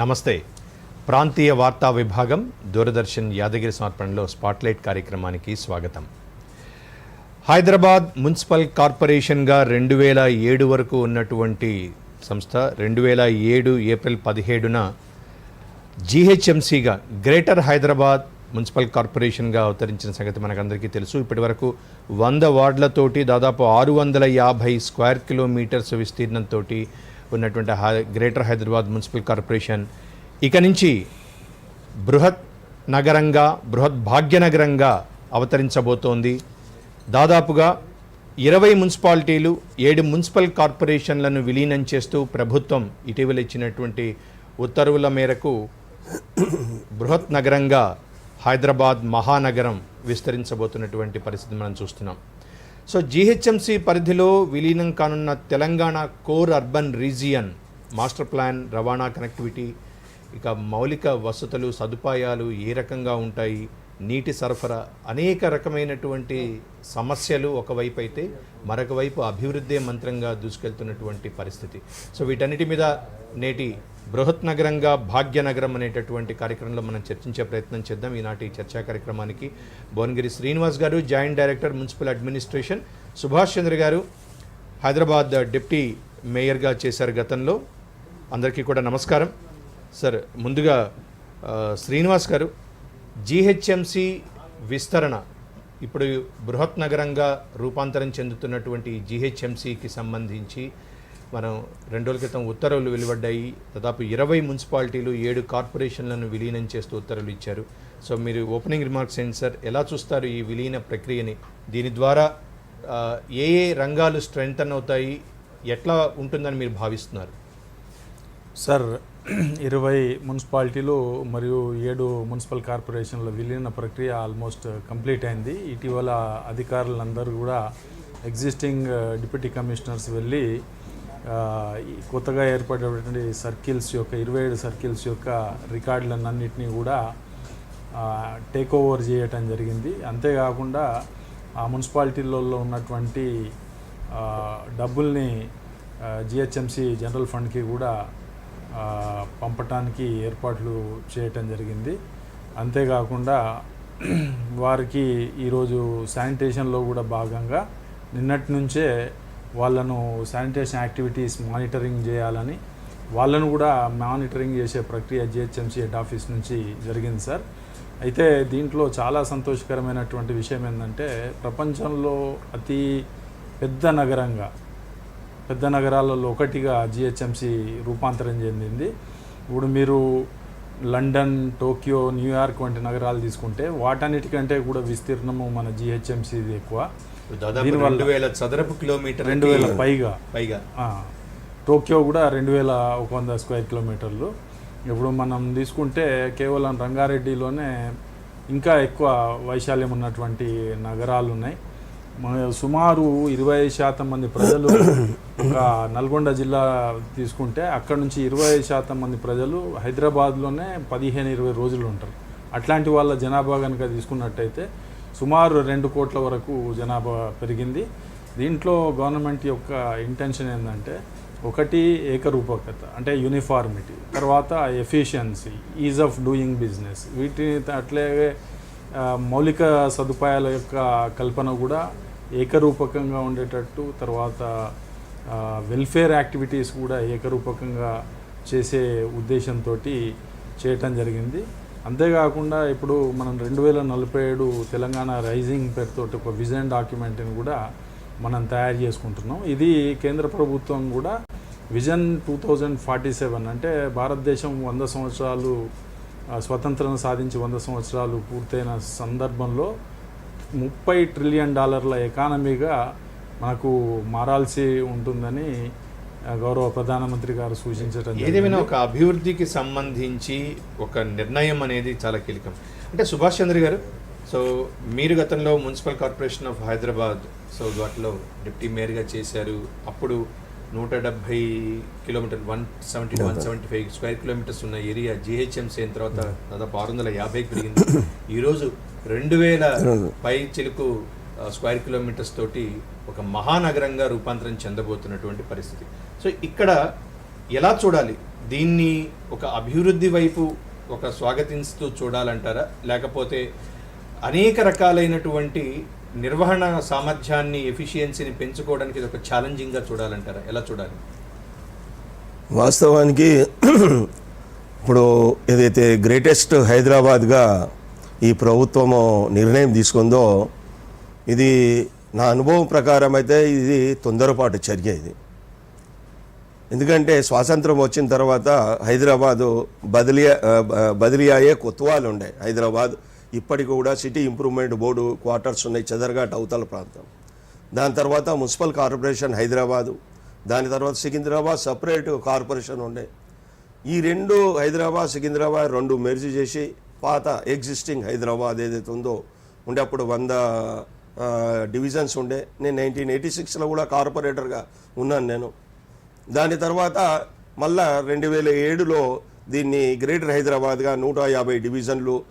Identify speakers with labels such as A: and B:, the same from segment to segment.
A: నమస్తే. ప్రాంతీయ వార్తా విభాగం దూరదర్శన్ యాదగిరి సమర్పణలో స్పాట్లైట్ కార్యక్రమానికి స్వాగతం. హైదరాబాద్ మున్సిపల్ కార్పొరేషన్గా రెండు వేల ఏడు వరకు ఉన్నటువంటి సంస్థ రెండు వేల ఏడు ఏప్రిల్ పదిహేడున జీహెచ్ఎంసీగా గ్రేటర్ హైదరాబాద్ మున్సిపల్ కార్పొరేషన్గా అవతరించిన సంగతి మనకందరికీ తెలుసు. ఇప్పటివరకు వంద వార్డులతోటి దాదాపు ఆరు వందల యాభై స్క్వేర్ కిలోమీటర్స్ విస్తీర్ణంతో ఉన్నటువంటి హై- గ్రేటర్ హైదరాబాద్ మున్సిపల్ కార్పొరేషన్. ఇక నుంచి బృహత్ నగరంగా బృహత్ భాగ్యనగరంగా అవతరించబోతోంది. దాదాపుగా ఇరవై మున్సిపాలిటీలు ఏడు మున్సిపల్ కార్పొరేషన్లను విలీనం చేస్తూ ప్రభుత్వం ఇటీవల ఇచ్చినటువంటి ఉత్తర్వుల మేరకు బృహత్ నగరంగా హైదరాబాద్ మహానగరం విస్తరించబోతున్నటువంటి పరిస్థితి మనం చూస్తున్నాం. సో జీహెచ్ఎంసీ పరిధిలో విలీనం కానున్న Telangana core urban region master plan రవాణా కనెక్టివిటీ ఇక మౌలిక వసతులు సదుపాయాలు ఏ రకంగా ఉంటాయి నీటి సరఫరా అనేక రకమైనటువంటి సమస్యలు ఒకవైపు అయితే మరొక వైపు అభివృద్ధి మంత్రంగా దూసుకెళ్తున్నటువంటి పరిస్థితి. సో వీటన్నిటి మీద నేటి బృహత్ నగరంగా భాగ్యనగరం అనేటటువంటి కార్యక్రమంలో మనం చర్చించే ప్రయత్నం చేద్దాం. ఈనాటి చర్చా కార్యక్రమానికి భువనగిరి శ్రీనివాస్ గారు joint director municipal administration Subhash Chandra గారు హైదరాబాద్ డిప్టీ మేయర్గా చేశారు గతంలో. అందరికీ కూడా నమస్కారం. సార్ ముందుగా శ్రీనివాస్ గారు జీహెచ్ఎంసి విస్తరణ ఇప్పుడు బృహత్ నగరంగా రూపాంతరం చెందుతున్నటువంటి జీహెచ్ఎంసికి సంబంధించి మనం రెండు రోజుల క్రితం ఉత్తర్వులు వెలువడ్డాయి. దాదాపు ఇరవై మున్సిపాలిటీలు ఏడు కార్పొరేషన్లను విలీనం చేస్తూ ఉత్తర్వులు ఇచ్చారు. సో మీరు ఓపెనింగ్ రిమార్క్స్ ఏంటి సార్? ఎలా చూస్తారు ఈ విలీన ప్రక్రియని? దీని ద్వారా ఏ ఏ రంగాలు స్ట్రెంగ్తన్ అవుతాయి? ఎట్లా ఉంటుందని మీరు భావిస్తున్నారు?
B: సార్ ఇరవై మున్సిపాలిటీలు మరియు ఏడు మున్సిపల్ కార్పొరేషన్ల విలీన ప్రక్రియ ఆల్మోస్ట్ కంప్లీట్ అయింది. ఇటీవల అధికారులందరూ కూడా ఎగ్జిస్టింగ్ డిప్యూటీ కమిషనర్స్ వెళ్ళి కొత్తగా ఏర్పడేటువంటి సర్కిల్స్ యొక్క ఇరవై ఏడు సర్కిల్స్ యొక్క రికార్డులన్నింటినీ కూడా టేక్ ఓవర్ చేయటం జరిగింది. అంతేకాకుండా ఆ మున్సిపాలిటీలలో ఉన్నటువంటి డబ్బుల్ని జిహెచ్ఎంసి జనరల్ ఫండ్కి కూడా పంపటానికి ఏర్పాట్లు చేయటం జరిగింది. అంతేకాకుండా వారికి ఈరోజు శానిటేషన్లో కూడా భాగంగా నిన్నటి నుంచే వాళ్ళను శానిటేషన్ యాక్టివిటీస్ మానిటరింగ్ చేయాలని వాళ్ళను కూడా మానిటరింగ్ చేసే ప్రక్రియ జిహెచ్ఎంసీ హెడ్ ఆఫీస్ నుంచి జరిగింది సార్. అయితే దీంట్లో చాలా సంతోషకరమైనటువంటి విషయం ఏంటంటే ప్రపంచంలో అతి పెద్ద నగరంగా పెద్ద నగరాలలో ఒకటిగా జిహెచ్ఎంసీ రూపాంతరం చెందింది. ఇప్పుడు మీరు లండన్ టోక్యో న్యూయార్క్ వంటి నగరాలు తీసుకుంటే వాటన్నిటికంటే కూడా విస్తీర్ణము మన జిహెచ్ఎంసీది ఎక్కువ.
A: దాదాపు రెండు వేల చదరపు కిలోమీటర్
B: రెండు వేల పైగా.
A: పైగా
B: టోక్యో కూడా రెండు వేల ఒక వంద స్క్వేర్ కిలోమీటర్లు. ఇప్పుడు మనం తీసుకుంటే కేవలం రంగారెడ్డిలోనే ఇంకా ఎక్కువ వైశాల్యం ఉన్నటువంటి నగరాలు ఉన్నాయి సుమారు ఇరవై శాతం మంది ప్రజలు ఒక నల్గొండ జిల్లా తీసుకుంటే అక్కడ నుంచి ఇరవై శాతం మంది ప్రజలు హైదరాబాద్లోనే పదిహేను ఇరవై రోజులు ఉంటారు. అట్లాంటి వాళ్ళ జనాభా కనుక తీసుకున్నట్టయితే సుమారు రెండు కోట్ల వరకు జనాభా పెరిగింది. దీంట్లో గవర్నమెంట్ యొక్క ఇంటెన్షన్ ఏంటంటే ఒకటి ఏకరూపకత అంటే యూనిఫార్మిటీ తర్వాత efficiency ease of doing business వీటిని అట్లాగే మౌలిక సదుపాయాల యొక్క కల్పన కూడా ఏకరూపకంగా ఉండేటట్టు తర్వాత వెల్ఫేర్ యాక్టివిటీస్ కూడా ఏకరూపకంగా చేసే ఉద్దేశంతో చేయటం జరిగింది. అంతేకాకుండా ఇప్పుడు మనం రెండు వేల నలభై ఏడు తెలంగాణ రైజింగ్ పేరుతో ఒక విజన్ డాక్యుమెంట్ని కూడా మనం తయారు చేసుకుంటున్నాం. ఇది కేంద్ర ప్రభుత్వం కూడా vision two thousand forty seven అంటే భారతదేశం వంద సంవత్సరాలు స్వతంత్రం సాధించి వంద సంవత్సరాలు పూర్తయిన సందర్భంలో ముప్పై ట్రిలియన్ డాలర్ల ఎకానమీగా మనకు మారాల్సి ఉంటుందని గౌరవ ప్రధానమంత్రి గారు సూచించడం
A: ఏదేమైనా. ఒక అభివృద్ధికి సంబంధించి ఒక నిర్ణయం అనేది చాలా కీలకం. అంటే సుభాష్ చంద్ర గారు సో మీరు గతంలో municipal corporation of Hyderabad so వాటిలో డిప్టీ మేయర్గా చేశారు. అప్పుడు నూట డెబ్భై kilometre one seventy one seventy five square kilometres ఉన్న ఏరియా జిహెచ్ఎంసీ అయిన తర్వాత దాదాపు ఆరు వందల యాభైకి పెరిగింది. ఈరోజు రెండు వేల పై చిలుకు స్క్వేర్ కిలోమీటర్స్ తోటి ఒక మహానగరంగా రూపాంతరం చెందబోతున్నటువంటి పరిస్థితి. సో ఇక్కడ ఎలా చూడాలి? దీన్ని ఒక అభివృద్ధి వైపు ఒక స్వాగతిస్తూ చూడాలంటారా? లేకపోతే అనేక రకాలైనటువంటి నిర్వహణ సామర్థ్యాన్ని ఎఫిషియన్సీని పెంచుకోవడానికి ఇది ఒక ఛాలెంజింగ్గా చూడాలంటారా? ఎలా చూడాలి?
C: వాస్తవానికి ఇప్పుడు ఏదైతే గ్రేటెస్ట్ హైదరాబాద్గా ఈ ప్రభుత్వము నిర్ణయం తీసుకుందో ఇది నా అనుభవం ప్రకారం అయితే ఇది తొందరపాటు చర్య ఇది. ఎందుకంటే స్వాతంత్రం వచ్చిన తర్వాత హైదరాబాదు బదిలీ బదిలీ అయ్యే కొత్తవాళ్ళు ఉండే. హైదరాబాద్ ఇప్పటికి కూడా సిటీ ఇంప్రూవ్మెంట్ బోర్డు క్వార్టర్స్ ఉన్నాయి చెదర్ఘాట్ అవతల ప్రాంతం. దాని తర్వాత మున్సిపల్ కార్పొరేషన్ హైదరాబాదు దాని తర్వాత సికింద్రాబాద్ సపరేట్ కార్పొరేషన్ ఉండే. ఈ రెండు హైదరాబాద్ సికింద్రాబాద్ రెండు మెర్జ్ చేసి పాత ఎగ్జిస్టింగ్ హైదరాబాద్ ఏదైతే ఉందో ఉండే అప్పుడు వంద డివిజన్స్ ఉండే. నేను నైన్టీన్ ఎయిటీ సిక్స్లో కూడా కార్పొరేటర్గా ఉన్నాను నేను. దాని తర్వాత మళ్ళా రెండు వేల ఏడులో దీన్ని గ్రేటర్ హైదరాబాద్గా నూట యాభై డివిజన్లు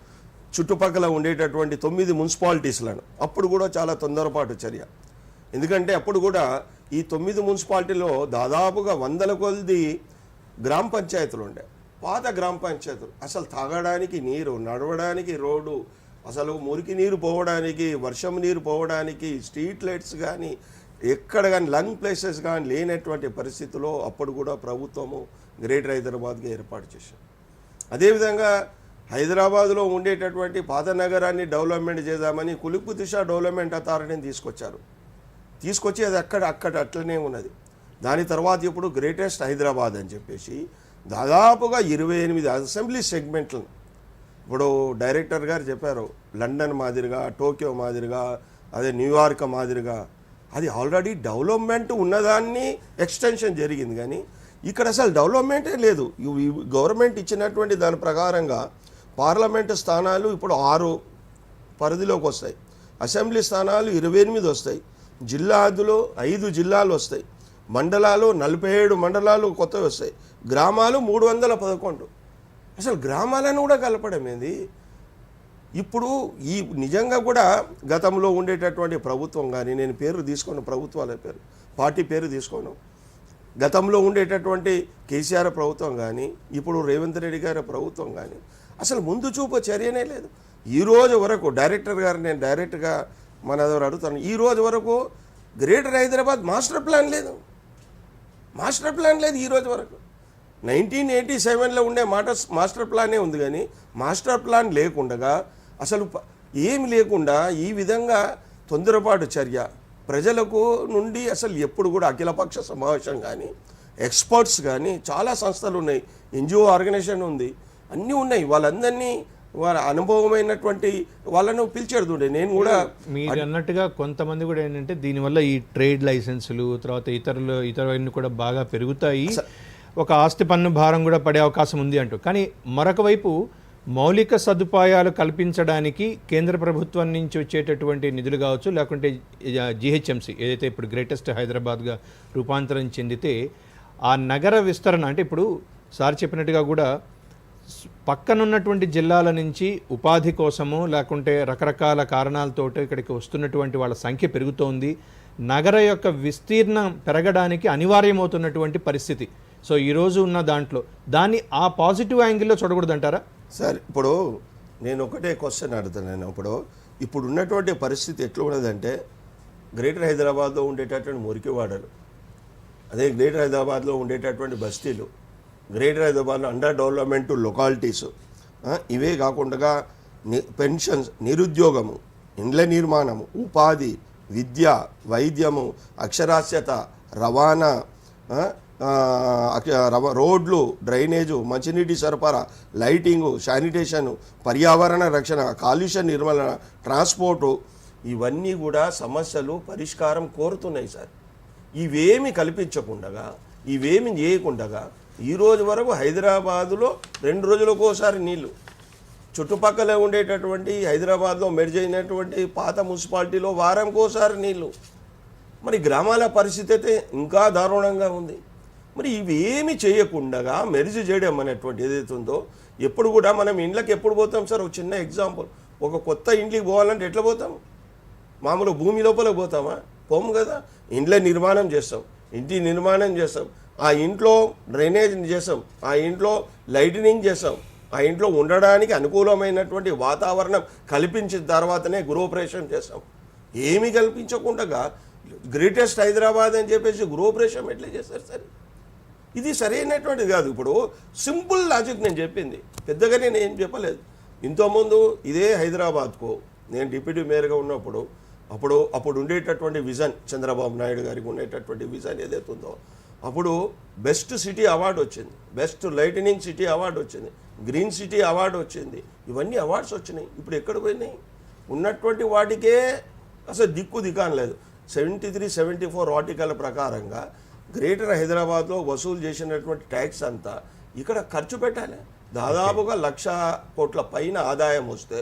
C: చుట్టుపక్కల ఉండేటటువంటి తొమ్మిది మున్సిపాలిటీస్లను. అప్పుడు కూడా చాలా తొందరపాటు చర్య. ఎందుకంటే అప్పుడు కూడా ఈ తొమ్మిది మున్సిపాలిటీలో దాదాపుగా వందల కొద్ది గ్రామ పంచాయతీలు ఉండే. పాత గ్రామ పంచాయతీలు. అసలు తాగడానికి నీరు నడవడానికి రోడ్డు అసలు మురికి నీరు పోవడానికి వర్షం నీరు పోవడానికి స్ట్రీట్ లైట్స్ కానీ ఎక్కడ కానీ లంగ్ ప్లేసెస్ కానీ లేనటువంటి పరిస్థితిలో అప్పుడు కూడా ప్రభుత్వము గ్రేటర్ హైదరాబాద్గా ఏర్పాటు చేశారు అదేవిధంగా హైదరాబాద్లో ఉండేటటువంటి పాత నగరాన్ని డెవలప్మెంట్ చేద్దామని కులిపు దిశ డెవలప్మెంట్ అథారిటీని తీసుకొచ్చారు. తీసుకొచ్చి అది అక్కడ అక్కడ అట్లనే ఉన్నది. దాని తర్వాత ఇప్పుడు గ్రేటెస్ట్ హైదరాబాద్ అని చెప్పేసి దాదాపుగా ఇరవై ఎనిమిది అసెంబ్లీ సెగ్మెంట్లను ఇప్పుడు డైరెక్టర్ గారు చెప్పారు లండన్ మాదిరిగా టోక్యో మాదిరిగా అదే న్యూయార్క్ మాదిరిగా అది ఆల్రెడీ డెవలప్మెంట్ ఉన్నదాన్ని ఎక్స్టెన్షన్ జరిగింది కానీ ఇక్కడ అసలు డెవలప్మెంటే లేదు. గవర్నమెంట్ ఇచ్చినటువంటి దాని ప్రకారంగా పార్లమెంటు స్థానాలు ఇప్పుడు ఆరు పరిధిలోకి వస్తాయి. అసెంబ్లీ స్థానాలు ఇరవై ఎనిమిది వస్తాయి. జిల్లాదులో ఐదు జిల్లాలు వస్తాయి. మండలాలు నలభై ఏడు మండలాలు కొత్తవి వస్తాయి. గ్రామాలు మూడు వందల పదకొండు. అసలు గ్రామాలను కూడా కలపడం ఏంది? ఇప్పుడు ఈ నిజంగా కూడా గతంలో ఉండేటటువంటి ప్రభుత్వం కానీ నేను పేరు తీసుకోను ప్రభుత్వాల పేరు పార్టీ పేరు తీసుకోను. గతంలో ఉండేటటువంటి కేసీఆర్ ప్రభుత్వం కానీ ఇప్పుడు రేవంత్ రెడ్డి గారి ప్రభుత్వం కానీ అసలు ముందు చూపు చర్యనే లేదు. ఈ రోజు వరకు డైరెక్టర్ గారు నేను డైరెక్ట్గా మన దగ్గర అడుగుతాను ఈ రోజు వరకు గ్రేటర్ హైదరాబాద్ మాస్టర్ ప్లాన్ లేదు. మాస్టర్ ప్లాన్ లేదు ఈ రోజు వరకు. నైన్టీన్ ఎయిటీ సెవెన్లో ఉండే మాట మాస్టర్ ప్లానే ఉంది కానీ మాస్టర్ ప్లాన్ లేకుండగా అసలు ఏమి లేకుండా ఈ విధంగా తొందరపాటు చర్య. ప్రజలకు నుండి అసలు ఎప్పుడు కూడా అఖిలపక్ష సమావేశం కానీ ఎక్స్పర్ట్స్ కానీ చాలా సంస్థలు ఉన్నాయి. ఎన్జిఓ ఆర్గనైజేషన్ ఉంది. అన్నీ ఉన్నాయి. వాళ్ళందరినీ వాళ్ళ అనుభవమైనటువంటి వాళ్ళను పిలిచేడుతుండే నేను కూడా
A: మీరు అన్నట్టుగా కొంతమంది కూడా ఏంటంటే దీనివల్ల ఈ ట్రేడ్ లైసెన్సులు తర్వాత ఇతరులు ఇతరులన్నీ కూడా బాగా పెరుగుతాయి. ఒక ఆస్తి పన్ను భారం కూడా పడే అవకాశం ఉంది అంటూ. కానీ మరొక వైపు మౌలిక సదుపాయాలు కల్పించడానికి కేంద్ర ప్రభుత్వం నుంచి వచ్చేటటువంటి నిధులు కావచ్చు లేకుంటే జిహెచ్ఎంసి ఏదైతే ఇప్పుడు గ్రేటెస్ట్ హైదరాబాద్గా రూపాంతరం చెందితే ఆ నగర విస్తరణ అంటే ఇప్పుడు సార్ చెప్పినట్టుగా కూడా పక్కనున్నటువంటి జిల్లాల నుంచి ఉపాధి కోసము లేకుంటే రకరకాల కారణాలతోటి ఇక్కడికి వస్తున్నటువంటి వాళ్ళ సంఖ్య పెరుగుతోంది. నగర యొక్క విస్తీర్ణం పెరగడానికి అనివార్యమవుతున్నటువంటి పరిస్థితి. సో ఈరోజు ఉన్న దాంట్లో దాన్ని ఆ పాజిటివ్ యాంగిల్లో చూడకూడదంటారా?
C: సార్ ఇప్పుడు నేను ఒకటే క్వశ్చన్ అడుగుతున్నాను. ఇప్పుడు ఇప్పుడు ఉన్నటువంటి పరిస్థితి ఎట్లా ఉన్నదంటే గ్రేటర్ హైదరాబాద్లో ఉండేటటువంటి మురికివాడలు అదే గ్రేటర్ హైదరాబాద్లో ఉండేటటువంటి బస్తీలు గ్రేటర్ హైదరాబాద్లో అండర్ డెవలప్మెంట్ లొకాలిటీస్ ఇవే కాకుండా పెన్షన్స్ నిరుద్యోగము ఇండ్ల నిర్మాణము ఉపాధి విద్య వైద్యము అక్షరాస్యత రవాణా రోడ్లు డ్రైనేజు మంచినీటి సరఫరా లైటింగు శానిటేషను పర్యావరణ రక్షణ కాలుష్య నిర్మూలన ట్రాన్స్పోర్టు ఇవన్నీ కూడా సమస్యలు పరిష్కారం కోరుతున్నాయి సార్. ఇవేమి కల్పించకుండగా ఇవేమి చేయకుండగా ఈరోజు వరకు హైదరాబాదులో రెండు రోజులకోసారి నీళ్ళు. చుట్టుపక్కల ఉండేటటువంటి హైదరాబాద్లో మెర్జ్ అయినటువంటి పాత మున్సిపాలిటీలో వారంకోసారి నీళ్ళు. మరి గ్రామాల పరిస్థితి అయితే ఇంకా దారుణంగా ఉంది. మరి ఇవి ఏమి చేయకుండా మెరిజ్ చేయడం అనేటువంటి ఏదైతే ఉందో ఎప్పుడు కూడా మనం ఇండ్లకి ఎప్పుడు పోతాం సార్? ఒక చిన్న ఎగ్జాంపుల్. ఒక కొత్త ఇంటికి పోవాలంటే ఎట్లా పోతాం? మామూలు భూమి లోపల పోతామా? పోము కదా. ఇండ్ల నిర్మాణం చేస్తాం. ఇంటి నిర్మాణం చేస్తాం. ఆ ఇంట్లో డ్రైనేజ్ చేస్తాం. ఆ ఇంట్లో లైటనింగ్ చేస్తాం. ఆ ఇంట్లో ఉండడానికి అనుకూలమైనటువంటి వాతావరణం కల్పించిన తర్వాతనే గృహప్రవేశం చేస్తాం. ఏమీ కల్పించకుండా గ్రేటెస్ట్ హైదరాబాద్ అని చెప్పేసి గృహప్రవేశం ఎట్లా చేస్తారు సరే? ఇది సరైనటువంటిది కాదు. ఇప్పుడు సింపుల్ లాజిక్ నేను చెప్పింది. పెద్దగా నేను ఏం చెప్పలేదు. ఇంతకుముందు ఇదే హైదరాబాద్కు నేను డిప్యూటీ మేయర్గా ఉన్నప్పుడు అప్పుడు అప్పుడు ఉండేటటువంటి విజన్ చంద్రబాబు నాయుడు గారికి ఉండేటటువంటి విజన్ ఏదైతే ఉందో అప్పుడు బెస్ట్ సిటీ అవార్డు వచ్చింది. బెస్ట్ లైటనింగ్ సిటీ అవార్డు వచ్చింది. గ్రీన్ సిటీ అవార్డు వచ్చింది. ఇవన్నీ అవార్డ్స్ వచ్చినాయి. ఇప్పుడు ఎక్కడ పోయినాయి? ఉన్నటువంటి వాటికే అసలు దిక్కు దికాన్ seventy three seventy four article ప్రకారంగా గ్రేటర్ హైదరాబాద్లో వసూలు చేసినటువంటి ట్యాక్స్ అంతా ఇక్కడ ఖర్చు పెట్టాలి. దాదాపుగా లక్ష కోట్ల పైన ఆదాయం వస్తే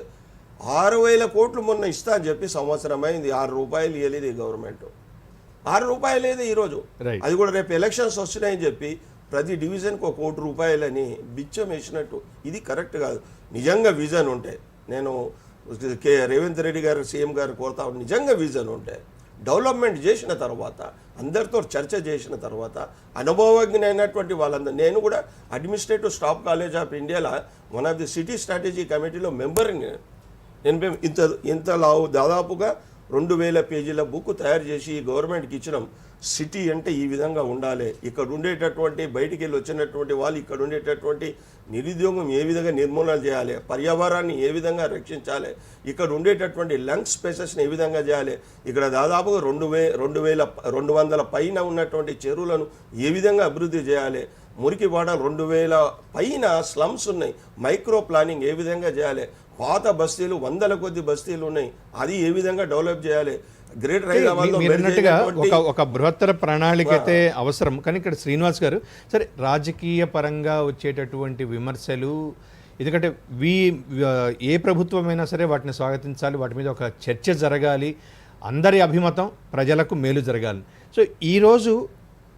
C: ఆరు వేల కోట్లు మొన్న ఇస్తా అని చెప్పి సంవత్సరం అయింది ఆరు రూపాయలు ఇవ్వలేదు ఈ గవర్నమెంట్. ఆరు రూపాయలు లేదు ఈరోజు. అది కూడా రేపు ఎలక్షన్స్ వస్తున్నాయని చెప్పి ప్రతి డివిజన్కి ఒక కోటి రూపాయలని బిచ్చం వేసినట్టు. ఇది కరెక్ట్ కాదు. నిజంగా విజన్ ఉంటే నేను కే రేవంత్ రెడ్డి గారు సీఎం గారు కోరుతా నిజంగా విజన్ ఉంటే డెవలప్మెంట్ చేసిన తర్వాత అందరితో చర్చ చేసిన తర్వాత అనుభవజ్ఞైనటువంటి వాళ్ళందరూ నేను కూడా అడ్మినిస్ట్రేటివ్ స్టాఫ్ కాలేజ్ ఆఫ్ ఇండియాలో one of the city strategy కమిటీలో మెంబర్ని నేను మేము ఇంత ఇంత లావు దాదాపుగా రెండు వేల పేజీల బుక్ తయారు చేసి గవర్నమెంట్కి ఇచ్చినాం. సిటీ అంటే ఈ విధంగా ఉండాలి. ఇక్కడ ఉండేటటువంటి బయటికి వెళ్ళి వచ్చినటువంటి వాళ్ళు ఇక్కడ ఉండేటటువంటి నిరుద్యోగం ఏ విధంగా నిర్మూలన చేయాలి పర్యావరణాన్ని ఏ విధంగా రక్షించాలి ఇక్కడ ఉండేటటువంటి లంగ్ స్పేసెస్ని ఏ విధంగా చేయాలి ఇక్కడ దాదాపుగా రెండు వే రెండు వేల రెండు వందల పైన ఉన్నటువంటి చెరువులను ఏ విధంగా అభివృద్ధి చేయాలి మురికివాడ రెండు వేల పైన స్లమ్స్ ఉన్నాయి మైక్రో ప్లానింగ్ ఏ విధంగా చేయాలి పాత బస్తీలు వందల కొద్ది బస్తీలు ఉన్నాయి అది ఏ విధంగా డెవలప్ చేయాలి గ్రేటర్ హైదరాబాద్లో
A: మీరు అన్నట్టుగా
C: మెరుగైనటువంటి-
A: ఒక ఒక బృహత్తర ప్రణాళిక అయితే అవసరం. కానీ ఇక్కడ శ్రీనివాస్ గారు సరే రాజకీయ పరంగా వచ్చేటటువంటి విమర్శలు ఎందుకంటే వీ ఏ ప్రభుత్వమైనా సరే వాటిని స్వాగతించాలి వాటి మీద ఒక చర్చ జరగాలి. అందరి అభిమతం ప్రజలకు మేలు జరగాలి. సో ఈరోజు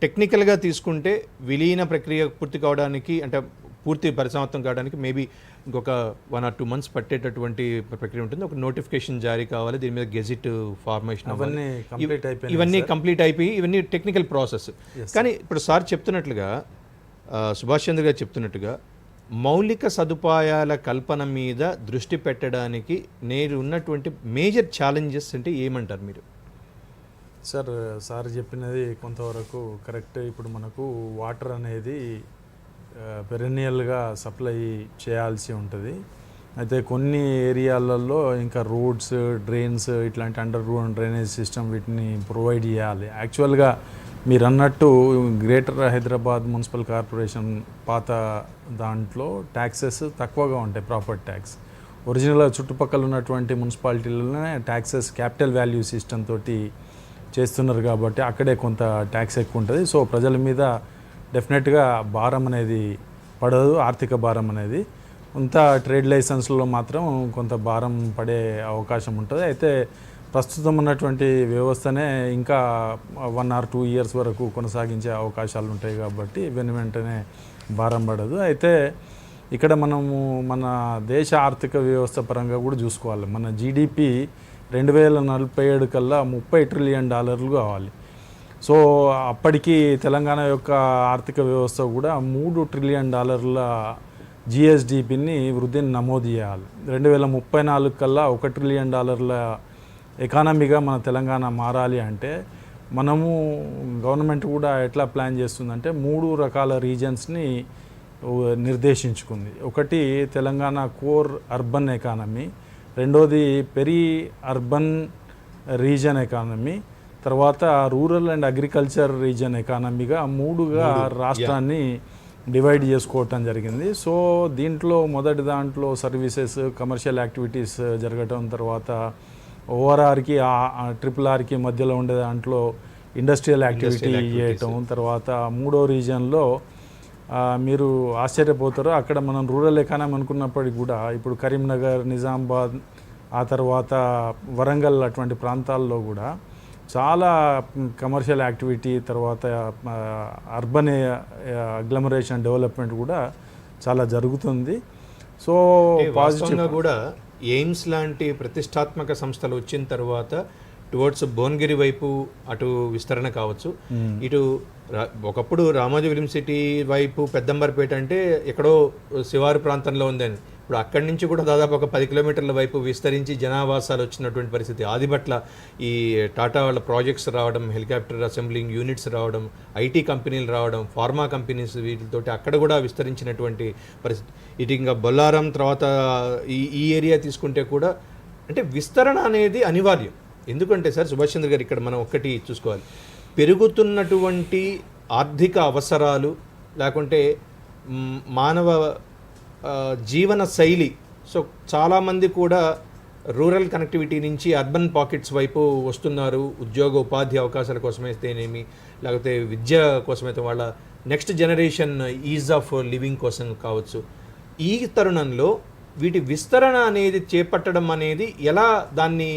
A: టెక్నికల్గా తీసుకుంటే విలీన ప్రక్రియ పూర్తి కావడానికి అంటే పూర్తి పరిసమాప్తం కావడానికి మేబీ ఇంకొక వన్ ఆర్ టూ మంత్స్ పట్టేటటువంటి ప్రక్రియ ఉంటుంది. ఒక నోటిఫికేషన్ జారీ కావాలి దీని మీద గెజిట్ ఫార్మేషన్ ఇవన్నీ కంప్లీట్ అయిపోయి ఇవన్నీ టెక్నికల్ ప్రాసెస్ కానీ ఇప్పుడు సార్ చెప్తున్నట్లుగా సుభాష్ చంద్ర గారు చెప్తున్నట్టుగా మౌలిక సదుపాయాల కల్పన మీద దృష్టి పెట్టడానికి నేడు ఉన్నటువంటి మేజర్ ఛాలెంజెస్ అంటే ఏమంటారు మీరు?
B: సార్ సార్ చెప్పినది కొంతవరకు కరెక్ట్ ఇప్పుడు మనకు వాటర్ అనేది పెరెనియల్గా సప్లై చేయాల్సి ఉంటుంది. అయితే కొన్ని ఏరియాలలో ఇంకా రోడ్స్ డ్రైన్స్ ఇట్లాంటి అండర్ గ్రౌండ్ డ్రైనేజ్ సిస్టమ్ వీటిని ప్రొవైడ్ చేయాలి. యాక్చువల్గా మీరు అన్నట్టు గ్రేటర్ హైదరాబాద్ మున్సిపల్ కార్పొరేషన్ పాత దాంట్లో ట్యాక్సెస్ తక్కువగా ఉంటాయి ప్రాపర్టీ ట్యాక్స్ ఒరిజినల్గా చుట్టుపక్కల ఉన్నటువంటి మున్సిపాలిటీలలోనే ట్యాక్సెస్ క్యాపిటల్ వాల్యూ సిస్టమ్ తోటి చేస్తున్నారు కాబట్టి అక్కడే కొంత ట్యాక్స్ ఎక్కువ ఉంటుంది. సో ప్రజల మీద డెఫినెట్గా భారం అనేది పడదు ఆర్థిక భారం అనేది. కొంత ట్రేడ్ లైసెన్స్లో మాత్రం కొంత భారం పడే అవకాశం ఉంటుంది. అయితే ప్రస్తుతం ఉన్నటువంటి వ్యవస్థనే ఇంకా వన్ ఆర్ టూ ఇయర్స్ వరకు కొనసాగించే అవకాశాలు ఉంటాయి కాబట్టి వెను వెంటనే భారం పడదు. అయితే ఇక్కడ మనము మన దేశ ఆర్థిక వ్యవస్థ పరంగా కూడా చూసుకోవాలి. మన జీడిపి రెండు వేల నలభై ఏడు కల్లా ముప్పై ట్రిలియన్ డాలర్లు కావాలి. సో అప్పటికి తెలంగాణ యొక్క ఆర్థిక వ్యవస్థ కూడా మూడు ట్రిలియన్ డాలర్ల జిఎస్డిపిని వృద్ధిని నమోదు చేయాలి. రెండు వేల ముప్పై నాలుగు కల్లా ఒక ట్రిలియన్ డాలర్ల ఎకానమీగా మన తెలంగాణ మారాలి అంటే మనము గవర్నమెంట్ కూడా ఎట్లా ప్లాన్ చేస్తుందంటే మూడు రకాల రీజన్స్ని నిర్దేశించుకుంది. ఒకటి తెలంగాణ కోర్ అర్బన్ ఎకానమీ రెండోది పెరి అర్బన్ రీజన్ ఎకానమీ తర్వాత రూరల్ అండ్ అగ్రికల్చర్ రీజన్ ఎకానమీగా మూడుగా రాష్ట్రాన్ని డివైడ్ చేసుకోవటం జరిగింది. సో దీంట్లో మొదటి దాంట్లో సర్వీసెస్ కమర్షియల్ యాక్టివిటీస్ జరగటం తర్వాత ఓఆర్ఆర్కి ట్రిపుల్ ఆర్కి మధ్యలో ఉండే దాంట్లో ఇండస్ట్రియల్ యాక్టివిటీ చేయటం తర్వాత మూడో రీజన్లో మీరు ఆశ్చర్యపోతారు అక్కడ మనం రూరల్ ఎకానమీ అనుకున్నప్పటికీ కూడా ఇప్పుడు కరీంనగర్ నిజామాబాద్ ఆ తర్వాత వరంగల్ అటువంటి ప్రాంతాల్లో కూడా చాలా కమర్షియల్ యాక్టివిటీ తర్వాత అర్బన్ అగ్లమరేషన్ డెవలప్మెంట్ కూడా చాలా జరుగుతుంది. సో
A: అంటే
B: పాజిటివ్
A: వాస్తవంగా కూడా ఎయిమ్స్ లాంటి ప్రతిష్టాత్మక సంస్థలు వచ్చిన తర్వాత టువర్డ్స్ భువనగిరి వైపు అటు విస్తరణ కావచ్చు. ఇటు ఒకప్పుడు రామోజీ ఫిలిం సిటీ వైపు పెద్దంబర్పేట అంటే ఎక్కడో శివారు ప్రాంతంలో ఉందని. ఇప్పుడు అక్కడి నుంచి కూడా దాదాపు ఒక పది కిలోమీటర్ల వైపు విస్తరించి జనావాసాలు వచ్చినటువంటి పరిస్థితి. ఆదిపట్ల ఈ టాటా వాళ్ళ ప్రాజెక్ట్స్ రావడం హెలికాప్టర్ అసెంబ్లింగ్ యూనిట్స్ రావడం ఐటీ కంపెనీలు రావడం ఫార్మా కంపెనీస్ వీటితోటి అక్కడ కూడా విస్తరించినటువంటి పరిస్థితి. ఇటు ఇంకా బొల్లారం తర్వాత ఈ ఈ ఏరియా తీసుకుంటే కూడా అంటే విస్తరణ అనేది అనివార్యం. ఎందుకంటే సార్ సుభాష్ చంద్ర గారు ఇక్కడ మనం ఒక్కటి చూసుకోవాలి. పెరుగుతున్నటువంటి ఆర్థిక అవసరాలు లేకుంటే మానవ జీవన శైలి. సో చాలామంది కూడా రూరల్ కనెక్టివిటీ నుంచి అర్బన్ పాకెట్స్ వైపు వస్తున్నారు. ఉద్యోగ ఉపాధి అవకాశాల కోసమైతేనేమి లేకపోతే విద్య కోసమైతే వాళ్ళ next generation ease of living కోసం కావచ్చు. ఈ తరుణంలో వీటి విస్తరణ అనేది చేపట్టడం అనేది ఎలా దాన్ని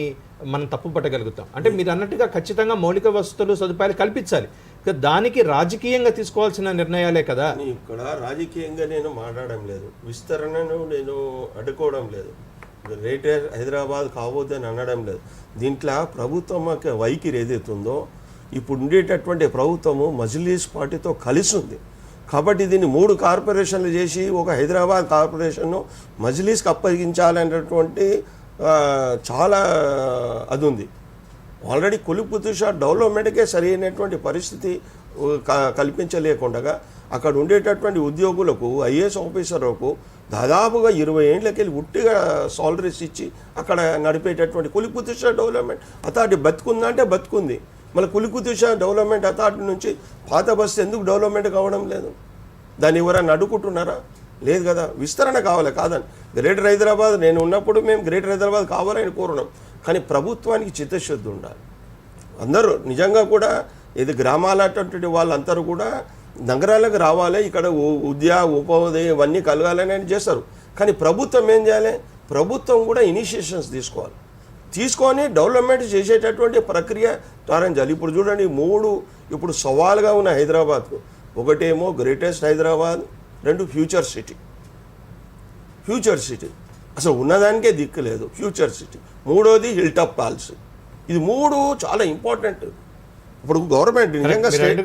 A: మనం తప్పు పట్టగలుగుతాం అంటే మీరు అన్నట్టుగా ఖచ్చితంగా మౌలిక వసతులు సదుపాయాలు కల్పించాలి. దానికి రాజకీయంగా తీసుకోవాల్సిన నిర్ణయాలే కదా.
C: ఇక్కడ రాజకీయంగా నేను మాట్లాడడం లేదు. విస్తరణను నేను అడ్డుకోవడం లేదు. గ్రేటర్ హైదరాబాద్ కావద్దని అనడం లేదు. దీంట్లో ప్రభుత్వం వైఖరి ఏదైతుందో ఇప్పుడు ఉండేటటువంటి ప్రభుత్వము మజ్లీస్ పార్టీతో కలిసి ఉంది కాబట్టి దీన్ని మూడు కార్పొరేషన్లు చేసి ఒక హైదరాబాద్ కార్పొరేషన్ను మజ్లీస్కి అప్పగించాలనేటటువంటి చాలా అది ఉంది. ఆల్రెడీ కొలిపుతుష డెవలప్మెంట్కే సరైనటువంటి పరిస్థితి కల్పించలేకుండగా క- అక్కడ ఉండేటటువంటి ఉద్యోగులకు ఐఏఎస్ ఆఫీసర్లకు దాదాపుగా ఇరవై ఏండ్లకెళ్ళి ఉట్టిగా సాలరీస్ ఇచ్చి అక్కడ నడిపేటటువంటి కులిపుతుష డెవలప్మెంట్ అథారిటీ బతుకుందా అంటే బతుకుంది. మళ్ళీ కులికుతుష డెవలప్మెంట్ అథారిటీ నుంచి పాత బస్సు ఎందుకు డెవలప్మెంట్ కావడం లేదు? దాన్ని ఎవరైనా అడుగుకుంటున్నారా లేదు కదా. విస్తరణ కావాలి కాదని. గ్రేటర్ హైదరాబాద్ నేను ఉన్నప్పుడు మేము గ్రేటర్ హైదరాబాద్ కావాలని కోరున్నాం. కానీ ప్రభుత్వానికి చిత్తశుద్ధి ఉండాలి. అందరూ నిజంగా కూడా ఇది గ్రామాలటువంటి వాళ్ళందరూ కూడా నగరాలకు రావాలి ఇక్కడ ఉద్యా ఉపాధి ఇవన్నీ కలగాలని అని చేస్తారు. కానీ ప్రభుత్వం ఏం చేయాలి? ప్రభుత్వం కూడా ఇనిషియేషన్స్ తీసుకోవాలి. తీసుకొని డెవలప్మెంట్ చేసేటటువంటి ప్రక్రియ ప్రారంభించాలి ఇప్పుడు చూడండి మూడు ఇప్పుడు సవాల్గా ఉన్న హైదరాబాద్కు ఒకటేమో గ్రేటెస్ట్ హైదరాబాద్ రెండు ఫ్యూచర్ సిటీ. Future city. అసలు ఉన్నదానికే దిక్కు లేదు ఫ్యూచర్ సిటీ. మూడోది హిల్ టాప్ పాలసీ. ఇది మూడు చాలా ఇంపార్టెంట్. ఇప్పుడు గవర్నమెంట్ నిజంగా స్టేట్-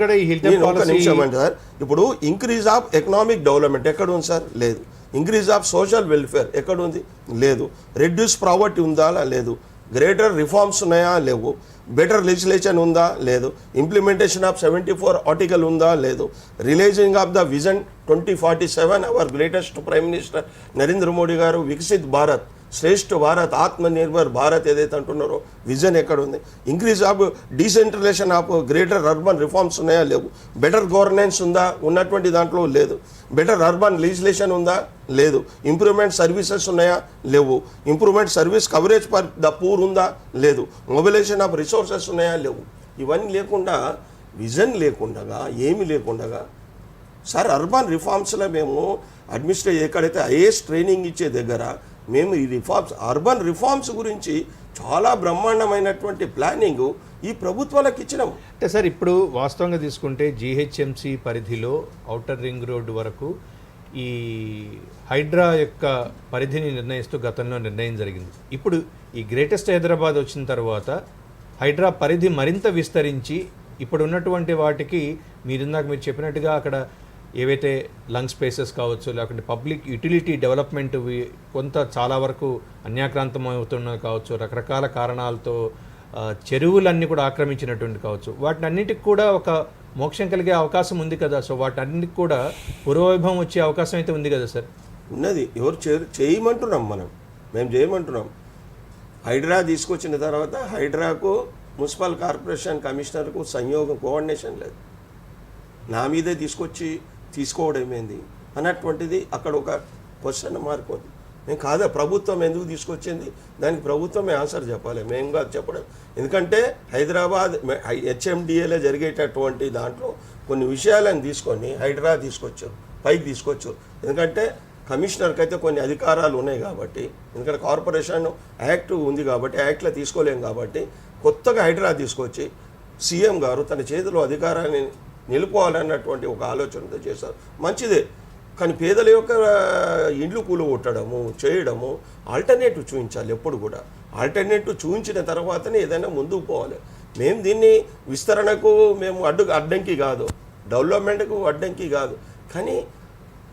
C: నిమిషం సార్. ఇప్పుడు ఇంక్రీజ్ ఆఫ్ ఎకనామిక్ డెవలప్మెంట్ ఎక్కడ ఉంది సార్? లేదు. ఇంక్రీజ్ ఆఫ్ సోషల్ వెల్ఫేర్ ఎక్కడ ఉంది? లేదు. రెడ్యూస్ ప్రావర్టీ ఉందా? లేదు. గ్రేటర్ రిఫార్మ్స్ ఉన్నాయా? లేవు. బెటర్ లెజిస్లేషన్ ఉందా? లేదు. Implementation of seventy four article ఉందా? లేదు. Releasing of the vision twenty forty seven our greatest prime minister Narendra Modi గారు వికసిత్ భారత్. శ్రేష్ఠ భారత్ ఆత్మ నిర్భర్ భారత్ ఏదైతే అంటున్నారో విజన్ ఎక్కడ ఉంది increase of decentralisation of greater urban reforms ఉన్నాయా? లేవు. బెటర్ గవర్నెన్స్ ఉందా? ఉన్నటువంటి దాంట్లో లేదు. బెటర్ అర్బన్ లీజిలేషన్ ఉందా? లేదు. ఇంప్రూవ్మెంట్ సర్వీసెస్ ఉన్నాయా? లేవు. Improvement service coverage per the poor ఉందా? లేదు. మొబిలైజేషన్ ఆఫ్ రిసోర్సెస్ ఉన్నాయా? లేవు. ఇవన్నీ లేకుండా విజన్ లేకుండగా ఏమీ లేకుండగా సార్ అర్బన్ రిఫార్మ్స్లో మేము అడ్మినిస్ట్రేట్ ఎక్కడైతే ఐఏఎస్ ట్రైనింగ్ ఇచ్చే దగ్గర మేము ఈ రిఫార్మ్స్ అర్బన్ రిఫార్మ్స్ గురించి చాలా బ్రహ్మాండమైనటువంటి ప్లానింగ్ ఈ ప్రభుత్వాలకు ఇచ్చినాం.
A: అంటే సార్ ఇప్పుడు వాస్తవంగా తీసుకుంటే జీహెచ్ఎంసీ పరిధిలో ఔటర్ రింగ్ రోడ్డు వరకు ఈ హైడ్రా యొక్క పరిధిని నిర్ణయిస్తూ గతంలో నిర్ణయం జరిగింది. ఇప్పుడు ఈ గ్రేటెస్ట్ హైదరాబాద్ వచ్చిన తర్వాత హైడ్రా పరిధి మరింత విస్తరించి ఇప్పుడు ఉన్నటువంటి వాటికి మీరు ఇందాక మీరు చెప్పినట్టుగా అక్కడ ఏవైతే లంగ్ స్పేసెస్ కావచ్చు లేకుంటే పబ్లిక్ యూటిలిటీ డెవలప్మెంట్ కొంత చాలా వరకు అన్యాక్రాంతం అవుతున్నవి కావచ్చు రకరకాల కారణాలతో చెరువులన్నీ కూడా ఆక్రమించినటువంటి కావచ్చు. వాటిని అన్నిటికి కూడా ఒక మోక్షం కలిగే అవకాశం ఉంది కదా. సో వాటన్నిటికి కూడా పూర్వవైభవం వచ్చే అవకాశం అయితే ఉంది కదా సార్?
C: ఉన్నది. ఎవరు చే- చేయమంటున్నాం మనం. మేము చేయమంటున్నాం. హైడ్రా తీసుకొచ్చిన తర్వాత హైడ్రాకు మున్సిపల్ కార్పొరేషన్ కమిషనర్కు సంయోగం కోఆర్డినేషన్ లేదు. నా మీదే తీసుకొచ్చి తీసుకోవడం ఏంది? అన్నటువంటిది అక్కడ ఒక క్వశ్చన్ మార్క్ ఉంది. మేము కాదా ప్రభుత్వం ఎందుకు తీసుకొచ్చింది? దానికి ప్రభుత్వమే ఆన్సర్ చెప్పాలి. మేము కాదు చెప్పడం. ఎందుకంటే హైదరాబాద్ హెచ్ఎండిఏలో జరిగేటటువంటి దాంట్లో కొన్ని విషయాలను తీసుకొని హైడ్రా తీసుకొచ్చారు పైకి తీసుకొచ్చారు ఎందుకంటే కమిషనర్కి అయితే కొన్ని అధికారాలు ఉన్నాయి కాబట్టి ఎందుకంటే కార్పొరేషన్ యాక్ట్ ఉంది కాబట్టి యాక్ట్లో తీసుకోలేం కాబట్టి కొత్తగా హైడ్రా తీసుకొచ్చి సీఎం గారు తన చేతిలో అధికారాన్ని నిలుపుకోవాలన్నటువంటి ఒక ఆలోచనతో చేశారు. మంచిదే. కానీ పేదల యొక్క ఇండ్లు ఇండ్లు కూలగొట్టడము చేయడము ఆల్టర్నేటివ్ చూపించాలి ఎప్పుడు కూడా. ఆల్టర్నేటివ్ చూపించిన తర్వాతనే ఏదైనా ముందుకు పోవాలి. మేము దీన్ని విస్తరణకు మేము అడ్డు అడ్డంకి కాదు. డెవలప్మెంట్కు అడ్డంకి కాదు. కానీ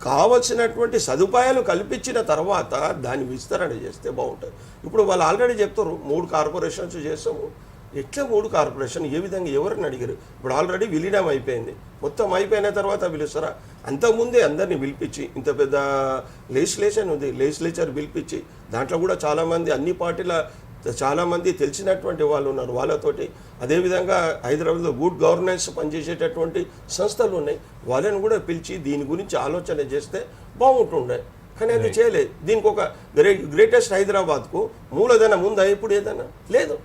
C: కావలసినటువంటి సదుపాయాలు కల్పించిన తర్వాత దాన్ని విస్తరణ చేస్తే బాగుంటుంది. ఇప్పుడు వాళ్ళు ఆల్రెడీ చెప్తారు మూడు కార్పొరేషన్స్ చేస్తాము ఎట్లా మూడు కార్పొరేషన్? ఏ విధంగా ఎవరిని అడిగారు? ఇప్పుడు ఆల్రెడీ విలీనం అయిపోయింది. మొత్తం అయిపోయిన తర్వాత పిలుస్తారా? అంతకుముందే అందరినీ పిలిపించి ఇంత పెద్ద లెజిస్లేషన్ ఉంది లెజిస్లేచర్ పిలిపించి దాంట్లో కూడా చాలామంది అన్ని పార్టీల చాలామంది తెలిసినటువంటి వాళ్ళు ఉన్నారు. వాళ్ళతోటి అదేవిధంగా హైదరాబాద్లో గుడ్ గవర్నెన్స్ పనిచేసేటటువంటి సంస్థలు ఉన్నాయి. వాళ్ళని కూడా పిలిచి దీని గురించి ఆలోచన చేస్తే బాగుంటుండే. కానీ అది చేయలేదు. దీనికి ఒక గ్రే గ్రేటెస్ట్ హైదరాబాద్కు మూలధనం ఉందా? ఇప్పుడు ఏదైనా లేదు.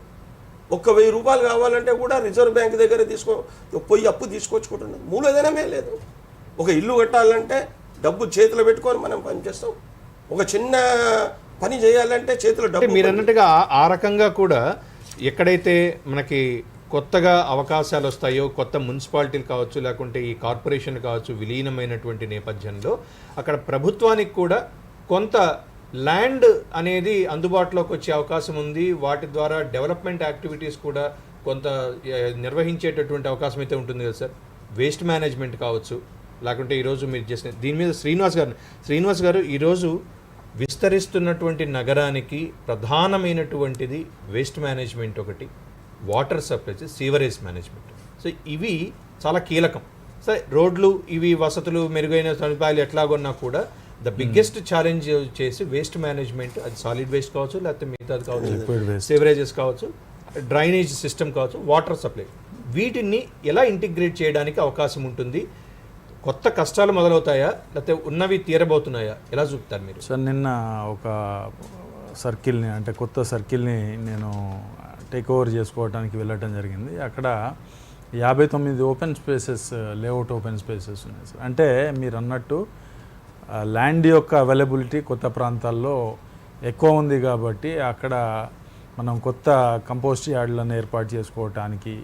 C: ఒక్క వెయ్యి రూపాయలు కావాలంటే కూడా రిజర్వ్ బ్యాంక్ దగ్గర తీసుకో పోయి అప్పు తీసుకొచ్చుకుంటున్నాం. మూలధనమే లేదు. ఒక ఇల్లు కట్టాలంటే డబ్బు చేతిలో పెట్టుకొని మనం పని చేస్తాం. ఒక చిన్న పని చేయాలంటే చేతిలో డబ్బు
A: మీరు అన్నట్టుగా ఆ- ఆ రకంగా కూడా ఎక్కడైతే మనకి కొత్తగా అవకాశాలు వస్తాయో కొత్త మున్సిపాలిటీలు కావచ్చు లేకుంటే ఈ కార్పొరేషన్ కావచ్చు విలీనమైనటువంటి నేపథ్యంలో అక్కడ ప్రభుత్వానికి కూడా కొంత ల్యాండ్ అనేది అందుబాటులోకి వచ్చే అవకాశం ఉంది. వాటి ద్వారా డెవలప్మెంట్ యాక్టివిటీస్ కూడా కొంత నిర్వహించేటటువంటి అవకాశం అయితే ఉంటుంది కదా సార్. వేస్ట్ మేనేజ్మెంట్ కావచ్చు. లేకుంటే ఈరోజు మీరు చేసిన దీని మీద శ్రీనివాస్ గారు శ్రీనివాస్ గారు ఈరోజు విస్తరిస్తున్నటువంటి నగరానికి ప్రధానమైనటువంటిది వేస్ట్ మేనేజ్మెంట్ ఒకటి. Water supplies sewerage management. So ఇవి చాలా కీలకం. సరే రోడ్లు ఇవి వసతులు మెరుగైన సదుపాయాలు ఎట్లాగొన్నా కూడా ద బిగ్గెస్ట్ ఛాలెంజ్ చేసి వేస్ట్ మేనేజ్మెంట్ అది సాలిడ్ వేస్ట్ కావచ్చు లేకపోతే మిగతాది కావచ్చు. సేవరేజెస్ కావచ్చు డ్రైనేజ్ సిస్టమ్ కావచ్చు వాటర్ సప్లై వీటిని ఎలా ఇంటిగ్రేట్ చేయడానికి అవకాశం ఉంటుంది? కొత్త కష్టాలు మొదలవుతాయా? లేకపోతే ఉన్నవి తీరబోతున్నాయా? ఎలా చూపుతారు మీరు?
B: సార్ నిన్న ఒక సర్కిల్ని అంటే కొత్త సర్కిల్ని నేను టేక్ ఓవర్ చేసుకోవడానికి వెళ్ళటం జరిగింది. అక్కడ యాభై తొమ్మిది open spaces layout open spaces ఉన్నాయి సార్. అంటే మీరు అన్నట్టు ల్యాండ్ యొక్క అవైలబిలిటీ కొత్త ప్రాంతాల్లో ఎక్కువ ఉంది కాబట్టి అక్కడ మనం కొత్త కంపోస్ట్ యార్డులను ఏర్పాటు చేసుకోవటానికి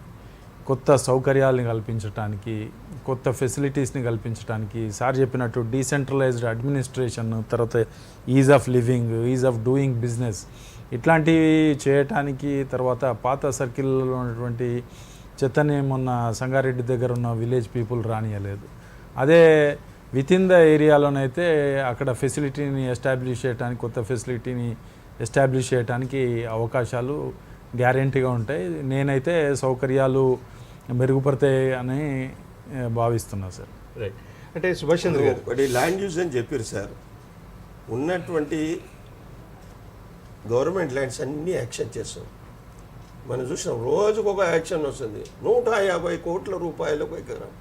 B: కొత్త సౌకర్యాలను కల్పించడానికి కొత్త ఫెసిలిటీస్ని కల్పించడానికి సార్ చెప్పినట్టు డీసెంట్రలైజ్డ్ అడ్మినిస్ట్రేషన్ తర్వాత ease of living ease of doing business ఇట్లాంటివి చేయటానికి తర్వాత పాత సర్కిల్లో ఉన్నటువంటి చెత్తని మొన్న సంగారెడ్డి దగ్గర ఉన్న విలేజ్ పీపుల్ రానియలేదు. అదే విత్ ఇన్ ద ఏరియాలోనైతే అక్కడ ఫెసిలిటీని ఎస్టాబ్లిష్ చేయడానికి కొత్త ఫెసిలిటీని ఎస్టాబ్లిష్ చేయడానికి అవకాశాలు గ్యారెంటీగా ఉంటాయి. నేనైతే సౌకర్యాలు మెరుగుపడతాయి అని భావిస్తున్నా సార్.
A: రైట్ అంటే సుభాష్ చంద్ర గారు.
C: ఒకటి ల్యాండ్ యూజ్ అని చెప్పారు సార్. ఉన్నటువంటి గవర్నమెంట్ ల్యాండ్స్ అన్నీ యాక్షన్ చేస్తాం. మనం చూసినాం రోజుకు ఒక యాక్షన్ వస్తుంది. నూట యాభై కోట్ల రూపాయలకు ఎకరం.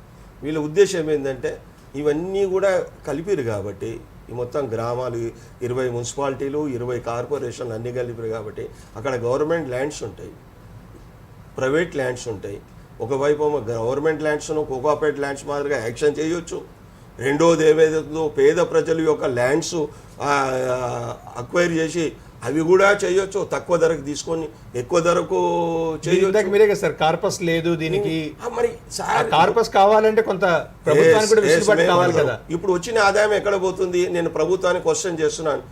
C: వీళ్ళ ఉద్దేశం ఏంటంటే ఇవన్నీ కూడా కలిపిరు కాబట్టి ఈ మొత్తం గ్రామాలు ఇరవై మున్సిపాలిటీలు ఇరవై కార్పొరేషన్లు అన్నీ కలిపిరు కాబట్టి అక్కడ గవర్నమెంట్ ల్యాండ్స్ ఉంటాయి. ప్రైవేట్ ల్యాండ్స్ ఉంటాయి. ఒకవైపు గవర్నమెంట్ ల్యాండ్స్ను కోకాపేట్ ల్యాండ్స్ మాదిరిగా యాక్షన్ చేయొచ్చు. రెండోది ఏవేదో పేద ప్రజల యొక్క ల్యాండ్స్ అక్వైర్ చేసి అవి కూడా చేయొచ్చు తక్కువ ధరకు తీసుకొని ఎక్కువ ధరకు చేయొచ్చు.
A: మీరే కదా సార్ కార్పస్ లేదు దీనికి.
C: మరి
A: కార్పస్ కావాలంటే కొంత ప్రభుత్వానికి కావాలి కదా.
C: ఇప్పుడు వచ్చిన ఆదాయం ఎక్కడ పోతుంది? నేను ప్రభుత్వానికి క్వశ్చన్ చేస్తున్నాను.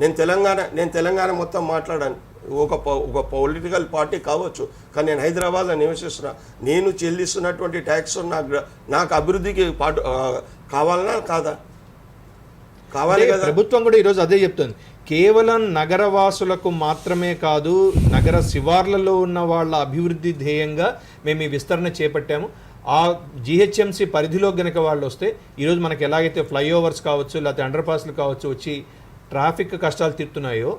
C: నేను తెలంగాణ నేను తెలంగాణ మొత్తం మాట్లాడాను. ఒక ఒక పొలిటికల్ పార్టీ కావచ్చు కానీ నేను హైదరాబాద్లో నివసిస్తున్నా. నేను చెల్లిస్తున్నటువంటి ట్యాక్స్ నాకు నాకు అభివృద్ధికి పాటు ఆ, కావాలనా కాదా? కావాలి కదా.
A: ప్రభుత్వం కూడా ఈరోజు అదే చెప్తుంది. కేవలం నగరవాసులకు మాత్రమే కాదు నగర శివార్లలో ఉన్న వాళ్ళ అభివృద్ధి ధ్యేయంగా మేము ఈ విస్తరణ చేపట్టాము. ఆ జిహెచ్ఎంసి పరిధిలో గనక వాళ్ళు వస్తే ఈరోజు మనకి ఎలాగైతే ఫ్లైఓవర్స్ కావచ్చు లేకపోతే అండర్ పాస్లు కావచ్చు వచ్చి ట్రాఫిక్ కష్టాలు తీరుతున్నాయో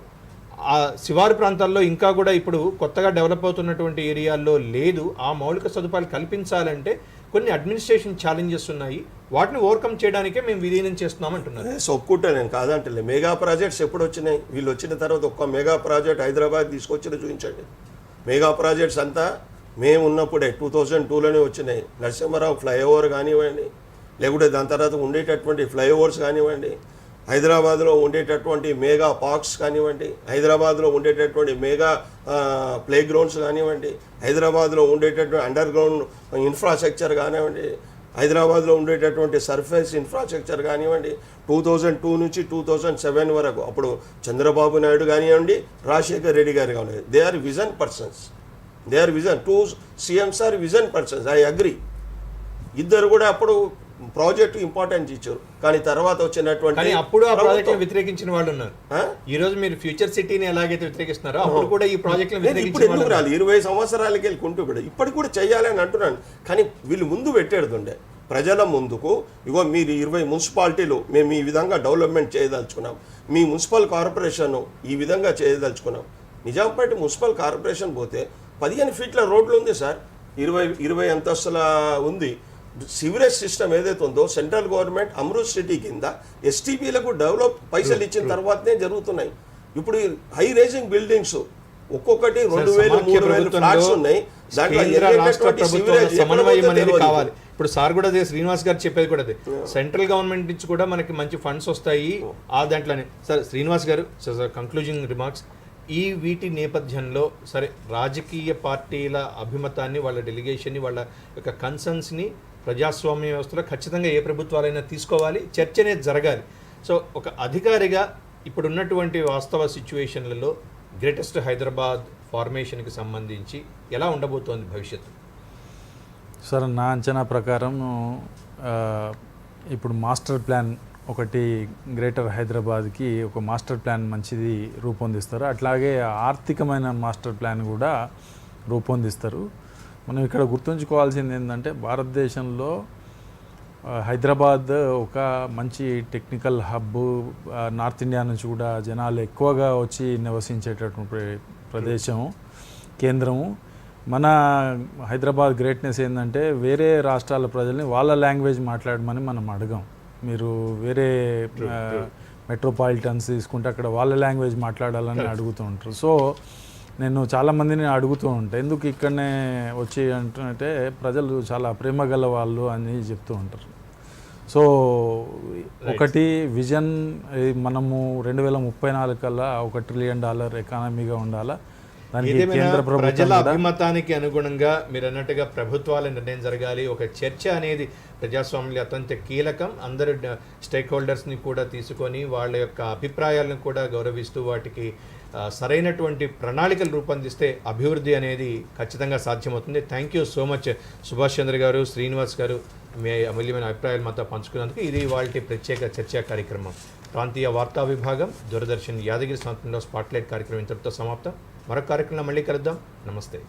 A: ఆ శివారు ప్రాంతాల్లో ఇంకా కూడా ఇప్పుడు కొత్తగా డెవలప్ అవుతున్నటువంటి ఏరియాల్లో లేదు. ఆ మౌలిక సదుపాయాలు కల్పించాలంటే కొన్ని అడ్మినిస్ట్రేషన్ ఛాలెంజెస్ ఉన్నాయి. వాటిని ఓవర్కమ్ చేయడానికే మేము విలీనం చేస్తున్నాం అంటున్నారు.
C: ఒప్పుకుంటా నేను కాదంటలే. మెగా ప్రాజెక్ట్స్ ఎప్పుడు వచ్చినాయి వీళ్ళు వచ్చిన తర్వాత ఒక్క మెగా ప్రాజెక్ట్ హైదరాబాద్ తీసుకొచ్చిన చూపించండి. మెగా ప్రాజెక్ట్స్ అంతా మేము ఉన్నప్పుడే టూ థౌజండ్ టూలోనే వచ్చినాయి. నరసింహారావు ఫ్లైఓవర్ కానివ్వండి లేకుంటే దాని తర్వాత ఉండేటటువంటి ఫ్లైఓవర్స్ కానివ్వండి హైదరాబాద్లో ఉండేటటువంటి మేగా పార్క్స్ కానివ్వండి హైదరాబాద్లో ఉండేటటువంటి మేగా ప్లే గ్రౌండ్స్ కానివ్వండి హైదరాబాద్లో ఉండేటటువంటి అండర్ గ్రౌండ్ ఇన్ఫ్రాస్ట్రక్చర్ కానివ్వండి హైదరాబాద్లో ఉండేటటువంటి సర్ఫేస్ ఇన్ఫ్రాస్ట్రక్చర్ కానివ్వండి టూ థౌజండ్ టూ నుంచి టూ థౌజండ్ సెవెన్ వరకు. అప్పుడు చంద్రబాబు నాయుడు కానివ్వండి రాజశేఖర్ రెడ్డి గారు కానివ్వండి they are vision persons. They are vision two CMs are vision persons I agree. ఇద్దరు కూడా అప్పుడు ప్రాజెక్ట్ ఇంపార్టెన్స్ ఇచ్చారు. కానీ తర్వాత వచ్చినటువంటి
A: అప్పుడు ఆ ప్రాజెక్ట్ వ్యతిరేకించిన వాళ్ళు ఉన్నారు? ఈ రోజు మీరు ఫ్యూచర్ సిటీని ఎలాగైతే వ్యతిరేకిస్తున్నారో అప్పుడు కూడా ఈ ప్రాజెక్ట్
C: ఇప్పుడు ఎందుకు రాలి ఇరవై సంవత్సరాలకి వెళ్ళి కుంటూ కూడా ఇప్పటికి కూడా చేయాలని అంటున్నాను. కానీ వీళ్ళు ముందు పెట్టేడుతుండే ప్రజల ముందుకు ఇగో మీరు ఇరవై మున్సిపాలిటీలు మేము ఈ విధంగా డెవలప్మెంట్ చేయదలుచుకున్నాం. మీ మున్సిపల్ కార్పొరేషన్ ఈ విధంగా చేయదలుచుకున్నాం. నిజాంపేట మున్సిపల్ కార్పొరేషన్ పోతే పదిహేను ఫీట్ల రోడ్లు ఉంది సార్. ఇరవై ఇరవై అంతస్తుల ఉంది. సివరేజ్ సిస్టమ్ ఏదైతే ఉందో సెంట్రల్ గవర్నమెంట్ అమృత్ సిటీ కింద ఎస్టీపీలకు డెవలప్ పైసలు ఇచ్చిన తర్వాతనే జరుగుతున్నాయి. ఇప్పుడు హై రేజింగ్ బిల్డింగ్స్ ఒక్కొక్కటి రెండు వేలు మూడు వేలు ఫ్లాట్స్ ఉన్నాయి.
A: సమన్వయం అనేది. కావాలి. ఇప్పుడు సార్ కూడా అదే శ్రీనివాస్ గారు చెప్పేది కూడా అదే. సెంట్రల్ గవర్నమెంట్ నుంచి కూడా మనకి మంచి ఫండ్స్ వస్తాయి ఆ దాంట్లోనే. సార్ శ్రీనివాస్ గారు కంక్లూజింగ్ రిమార్క్స్ ఈ వీటి నేపథ్యంలో సరే రాజకీయ పార్టీల అభిమతాన్ని వాళ్ళ డెలిగేషన్ని వాళ్ళ యొక్క కన్సర్న్స్ని ప్రజాస్వామ్య వ్యవస్థలో ఖచ్చితంగా ఏ ప్రభుత్వాలైనా తీసుకోవాలి చర్చ అనేది జరగాలి. సో ఒక అధికారిగా ఇప్పుడున్నటువంటి వాస్తవ సిచ్యువేషన్లలో గ్రేటెస్ట్ హైదరాబాద్ ఫార్మేషన్కి సంబంధించి ఎలా ఉండబోతోంది భవిష్యత్తు?
B: సార్ నా అంచనా ప్రకారం ఇప్పుడు మాస్టర్ ప్లాన్ ఒకటి గ్రేటర్ హైదరాబాద్కి ఒక మాస్టర్ ప్లాన్ మంచిది రూపొందిస్తారు. అట్లాగే ఆర్థికమైన మాస్టర్ ప్లాన్ కూడా రూపొందిస్తారు. మనం ఇక్కడ గుర్తుంచుకోవాల్సింది ఏంటంటే భారతదేశంలో హైదరాబాద్ ఒక మంచి టెక్నికల్ హబ్ నార్త్ ఇండియా నుంచి కూడా జనాలు ఎక్కువగా వచ్చి నివసించేటటువంటి ప్ర- ప్రదేశం కేంద్రము మన హైదరాబాద్ గ్రేట్నెస్ ఏంటంటే వేరే రాష్ట్రాల ప్రజల్ని వాళ్ళ లాంగ్వేజ్ మాట్లాడమని మనం అడగం. మీరు వేరే మెట్రోపాలిటన్స్ తీసుకుంటే అక్కడ వాళ్ళ లాంగ్వేజ్ మాట్లాడాలని అడుగుతూ ఉంటారు. సో నేను చాలా మందిని అడుగుతూ ఉంటాను ఎందుకు ఇక్కడనే వచ్చి అంటుంటే ప్రజలు చాలా ప్రేమ గల వాళ్ళు అని చెప్తూ ఉంటారు. సో ఒకటి విజన్ మనము రెండు వేల ముప్పై నాలుగు కల్లా ఒక ట్రిలియన్ డాలర్ ఎకానమీగా ఉండాలా? దానికి కేంద్ర
A: ప్రజల అభిమతానికి అనుగుణంగా మీరు అన్నట్టుగా ప్రభుత్వాల నిర్ణయం జరగాలి. ఒక చర్చ అనేది ప్రజాస్వామ్యంలో అత్యంత కీలకం. అందరు స్టేక్ హోల్డర్స్ని కూడా తీసుకొని వాళ్ళ యొక్క అభిప్రాయాలను కూడా గౌరవిస్తూ వాటికి సరైనటువంటి ప్రణాళికలు రూపొందిస్తే అభివృద్ధి అనేది ఖచ్చితంగా సాధ్యమవుతుంది. Thank you so much Subhash Chandra గారు శ్రీనివాస్ గారు. మీ అమూల్యమైన అభిప్రాయాలు మాతో పంచుకున్నందుకు ఇది వాళ్ళ ప్రత్యేక చర్చా కార్యక్రమం. ప్రాంతీయ వార్తా విభాగం దూరదర్శన్ యాదగిరి సంస్థలో స్పాట్లైట్ కార్యక్రమం ఇంతటితో సమాప్తం. మరొక కార్యక్రమం మళ్ళీ కలుద్దాం. నమస్తే.